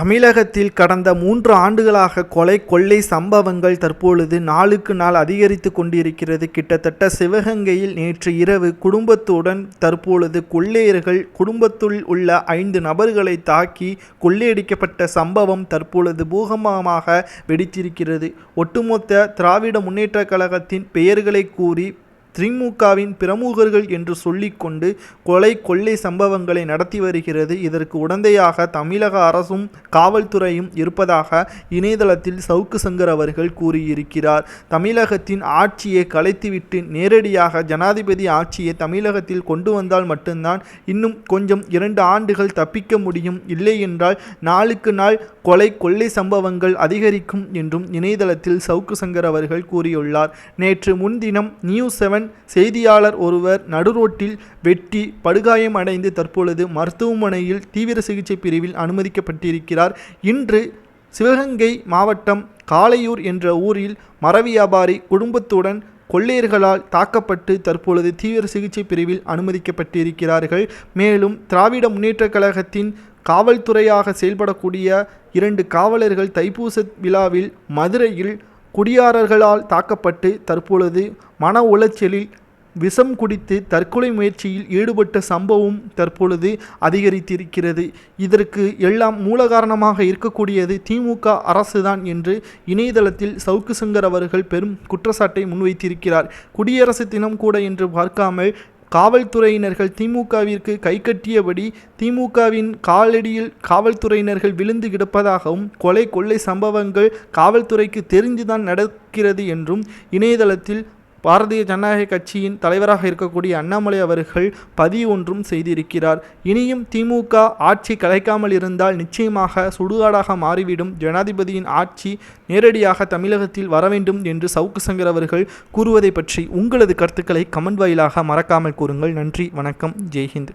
தமிழகத்தில் கடந்த மூன்று ஆண்டுகளாக கொலை கொள்ளை சம்பவங்கள் தற்பொழுது நாளுக்கு நாள் அதிகரித்து கொண்டிருக்கிறது. கிட்டத்தட்ட சிவகங்கையில் நேற்று இரவு குடும்பத்துடன் தற்பொழுது கொள்ளையர்கள் குடும்பத்துள் உள்ள ஐந்து நபர்களை தாக்கி கொள்ளையடிக்கப்பட்ட சம்பவம் தற்பொழுது பூகம்பமாக வெடித்திருக்கிறது. ஒட்டுமொத்த திராவிட முன்னேற்ற கழகத்தின் பெயர்களை கூறி திமுகவின் பிரமுகர்கள் என்று சொல்லிக்கொண்டு கொலை கொள்ளை சம்பவங்களை நடத்தி வருகிறது. இதற்கு உடந்தையாக தமிழக அரசும் காவல்துறையும் இருப்பதாக இணையதளத்தில் சவுக்கு சங்கர் அவர்கள் கூறியிருக்கிறார். தமிழகத்தின் ஆட்சியை கலைத்துவிட்டு நேரடியாக ஜனாதிபதி ஆட்சியை தமிழகத்தில் கொண்டு வந்தால் மட்டும்தான் இன்னும் கொஞ்சம் இரண்டு ஆண்டுகள் தப்பிக்க முடியும். இல்லை என்றால் நாளுக்கு நாள் கொலை கொள்ளை சம்பவங்கள் அதிகரிக்கும் என்றும் இணையதளத்தில் சவுக்கு சங்கர் அவர்கள் கூறியுள்ளார். நேற்று முன்தினம் நியூஸ் செவன் செய்தியாளர் ஒருவர் நடுரோட்டில் வெட்டி படுகாயம் அடைந்து தற்பொழுது மருத்துவமனையில் தீவிர சிகிச்சை பிரிவில் அனுமதிக்கப்பட்டிருக்கிறார். இன்று சிவகங்கை மாவட்டம் காளையூர் என்ற ஊரில் மர வியாபாரி குடும்பத்துடன் கொள்ளையர்களால் தாக்கப்பட்டு தற்பொழுது தீவிர சிகிச்சை பிரிவில் அனுமதிக்கப்பட்டிருக்கிறார்கள். மேலும் திராவிட முன்னேற்றக் கழகத்தின் காவல்துறையாக செயல்படக்கூடிய இரண்டு காவலர்கள் தைப்பூச விழாவில் மதுரையில் குடியாரர்களால் தாக்கப்பட்டு தற்பொழுது மன உளைச்சலில் விஷம் குடித்து தற்கொலை முயற்சியில் ஈடுபட்ட சம்பவம் தற்பொழுது அதிகரித்திருக்கிறது. இதற்கு எல்லாம் மூல காரணமாக இருக்கக்கூடியது திமுக அரசுதான் என்று இணையதளத்தில் சவுக்கு சங்கர் அவர்கள் பெரும் குற்றச்சாட்டை முன்வைத்திருக்கிறார். குடியரசு தினம் கூட என்று பார்க்காமல் காவல்துறையினர்கள் திமுகவிற்கு கைகட்டியபடி திமுகவின் காலடியில் காவல்துறையினர்கள் விழுந்து கிடப்பதாகவும் கொலை கொள்ளை சம்பவங்கள் காவல்துறைக்கு தெரிந்துதான் நடக்கிறது என்றும் இணையதளத்தில் பாரதிய ஜனநாயக கட்சியின் தலைவராக இருக்கக்கூடிய அண்ணாமலை அவர்கள் பதிவு ஒன்றும் செய்திருக்கிறார். இனியும் திமுக ஆட்சி கலைக்காமல் இருந்தால் நிச்சயமாக சுடுகாடாக மாறிவிடும். ஜனாதிபதியின் ஆட்சி நேரடியாக தமிழகத்தில் வர வேண்டும் என்று சவுக்கு சங்கர் அவர்கள் கூறுவதை பற்றி உங்களது கருத்துக்களை கமெண்ட் வாயிலாக மறக்காமல் கூறுங்கள். நன்றி வணக்கம். ஜெய்ஹிந்த்.